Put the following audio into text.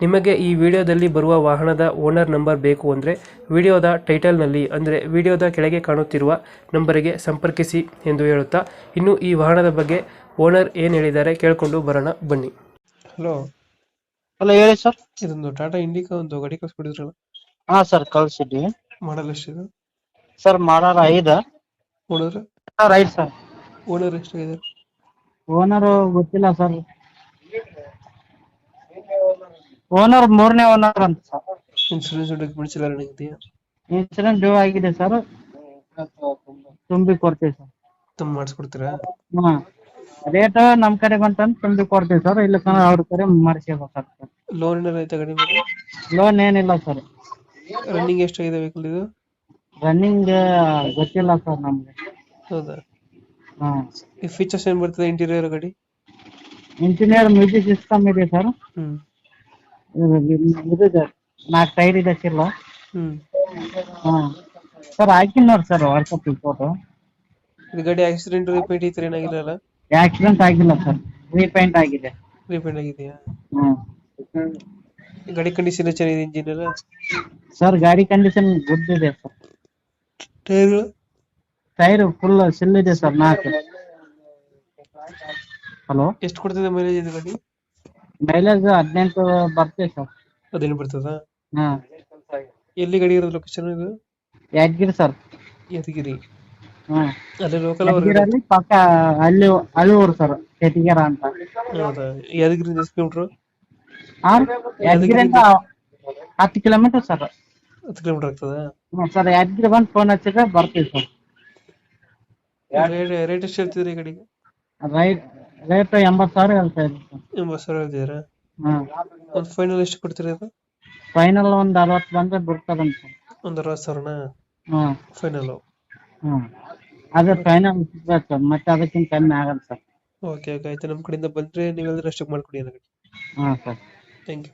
ನಿಮಗೆ ಈ ವಿಡಿಯೋದಲ್ಲಿ ಬರುವ ವಾಹನದ ಓನರ್ ನಂಬರ್ ಬೇಕು ಅಂದರೆ ವಿಡಿಯೋದ ಟೈಟಲ್ನಲ್ಲಿ ಅಂದರೆ ವಿಡಿಯೋದ ಕೆಳಗೆ ಕಾಣುತ್ತಿರುವ ನಂಬರಿಗೆ ಸಂಪರ್ಕಿಸಿ ಎಂದು ಹೇಳುತ್ತಾ ಇನ್ನು ಈ ವಾಹನದ ಬಗ್ಗೆ ಓನರ್ ಏನು ಹೇಳಿದ್ದಾರೆ ಕೇಳಿಕೊಂಡು ಬರೋಣ ಬನ್ನಿ. ಹಲೋ ಹಲೋ ಹೇಳಿ ಸರ್ ಇದೊಂದು ಟಾಟಾ ಇಂಡಿಕಾ ಒಂದು ಗಡಿ ಕಳಿಸ್ಬಿಟ್ಟಿದ್ರಲ್ಲ ಹಾ ಸರ್ ಕಳ್ಸಿದ್ವಿ. ಮಾಡಲ್ ಎಷ್ಟಿದೆ? ಸರ್ ಮಾಡಾರ ಐದು. ಓನರ್ ರೈಟ್ ಸರ್ ಓನರ್ ಎಷ್ಟಾಗಿದೆ? ಓನರ್ ಗೊತ್ತಿಲ್ಲ ಸರ್ ಓನರ್ ಮೂರನೇ ಓನರ್ ಅಂತ ಸರ್ ಇನ್ಸೂರೆನ್ಸ್ ಡಾಕ್ಯುಮೆಂಟ್ಸ್ ಎಲ್ಲ ರನ್ನಿಂಗ್ ಇದೆಯಾ ಇನ್ಸೂರೆನ್ಸ್ ಡ್ಯೂ ಆಗಿದೆ ಸರ್ ತುಂಬಿ ಕೊಡ್ತೀವಿ ಸರ್ ತುಂಬ ಮಾಡಿಸ್ಕೊಡ್ತೀರಾ? ಹಾ. ರೇಟ್ ನಮ್ ಕಡೆ ಬಂತಂದ್ರೆ ತುಂಬಿ ಕೊಡ್ತೀವಿ ಸರ್ ಇಲ್ಲ ಅವ್ರ ಕಡೆ ಮಾಡಿಸ್ಕೋಬೇಕಾಗ್ತದೆ ಲೋನ್ ಏನಾರ ಐತೆ ಗಾಡಿ ಮೇಲೆ ಲೋನ್ ಏನಿಲ್ಲ ಸರ್ ರನ್ನಿಂಗ್ ಎಷ್ಟಾಗಿದೆ ವೆಹಿಕಲ್ ಇದು? ರನ್ನಿಂಗ್ ಗೊತ್ತಿಲ್ಲ ಸರ್ ನಮಗೆ. ಹೌದಾ? ಹಾ. ಈ ಫೀಚರ್ಸ್ ಏನು ಬರ್ತದೆ ಇಂಟೀರಿಯರ್ ಗಾಡಿ? ಇಂಜಿನಿಯರ್ ಮ್ಯೂಸಿಕ್ ಸಿಸ್ಟಮ್ ಇದೆ ಸರ್ ಹ್ಮ್. ಇದು ನಾಲ್ಕು ಟೈರ್ ಇದೆ ಸಿಲ್ಲ ಹ್ಮ್. ಹಾ. ಸರ್ ಹಾಕಿನ್ ನೋಡಿ ಸರ್ ವಾಟ್ಸಪ್ ಫೋಟೋ ಇದು ಗಾಡಿ ಆಕ್ಸಿಡೆಂಟ್ ರಿಪೀಟ್ ಈ ಥರ ಏನಾಗಿರಲ್ಲ ಆಕ್ಸಿಡೆಂಟ್ ಆಗಿಲ್ಲ ಸರ್. ರೀಪೇಂಟ್ ಆಗಿದೆ. ರಿಪೇಂಟ್ ಆಗಿದೆಯಾ? ಹ್ಮ್. ಗಾಡಿ ಕಂಡೀಷನ್ ಚೆನ್ನಾಗಿದೆ ಇಂಜಿನ್ ಎಲ್ಲ? ಸರ್ ಗಾಡಿ ಕಂಡೀಷನ್ ಗುಡ್ ಇದೆ ಸರ್. ಟೈರ್ ಟೈರ್ ಫುಲ್ ಸಿಲ್ ಇದೆ ಸರ್ ನಾಲ್ಕು. ಹಲೋ ಎಷ್ಟು ಕೊಡ್ತಿದೆ ಮೈಲೇಜ್ ಇದು ಗಾಡಿ? ಮೈಲೇಜ್ ಹದಿನೆಂಟು ಬರ್ತದೆ ಸರ್ ಅದೇನು ಬರ್ತದ? ಹಾಂ. ಎಲ್ಲಿ ಗಾಡಿ ಇರೋದು ಲೊಕೇಶನ್ ಇದು? ಯಾದಗಿರಿ ಸರ್ ಯಾದಗಿರಿ. ಹಾ. ಅಲ್ಲಿ ಲೋಕಲ್ ಯಾದಗಿರಲ್ಲಿ ಪಕ್ಕ ಅಲ್ಲಿ ಅಲ್ಲಿ ಊರು ಸರ್ ಕೆಟಿಗೆರ ಅಂತ. ಹೌದಾ? ಯಾದಗಿರಿ ಎಷ್ಟು ಕಿಲೋಮೀಟ್ರು? ಹಾ ಯಾದಗಿರಿಂದ ಹತ್ತು ಕಿಲೋಮೀಟರ್ ಸರ್ ಹತ್ತು ಕಿಲೋಮೀಟರ್ ಆಗ್ತದ? ಹ್ಞೂ ಸರ್ ಯಾದಗಿರಿ ಬಂದು ಫೋನ್ ಹಚ್ಚಿದ್ರೆ ಬರ್ತೀವಿ ಸರ್ ರೇಟ್ ರೇಟ್ ಎಷ್ಟು ಹೇಳ್ತಿದ್ರಿ ಈ ಕಡೆಗೆ ರೈಟ್ ರೇಟ್ ಎಂಬತ್ತು ಸಾವಿರ ಹೇಳ್ತಾ ಇದ್ದೀನಿ ಸರ್. ಎಂಬತ್ತು ಸಾವಿರ ಹೇಳ್ತಿದ್ದೀರಾ ಹಾ. ಒಂದು ಫೈನಲ್ ಎಷ್ಟು ಕೊಡ್ತೀರಾ ಇದು ಫೈನಲ್ ಒಂದ್ ಅರವತ್ತು ಬಂದ್ರೆ ಬಿಡ್ತದಂತ ಸರ್. ಒಂದು ಅರವತ್ತು ಸಾವಿರನಾ? ಹಾ. ಫೈನಲು ಹಾ. ಅದೇ ಫೈನಲ್ ಸರ್ ಮತ್ತೆ ಅದಕ್ಕಿಂತ ಕಮ್ಮಿ ಆಗಲ್ಲ ಸರ್. ಓಕೆ ಓಕೆ ಆಯ್ತು. ನಮ್ಮ ಕಡೆಯಿಂದ ಬಂದರೆ ನೀವೆಲ್ಲರೂ ಅಷ್ಟಕ್ಕೆ ಮಾಡ್ಕೊಡಿ ನನಗೆ ಹಾ ಸರ್. Thank you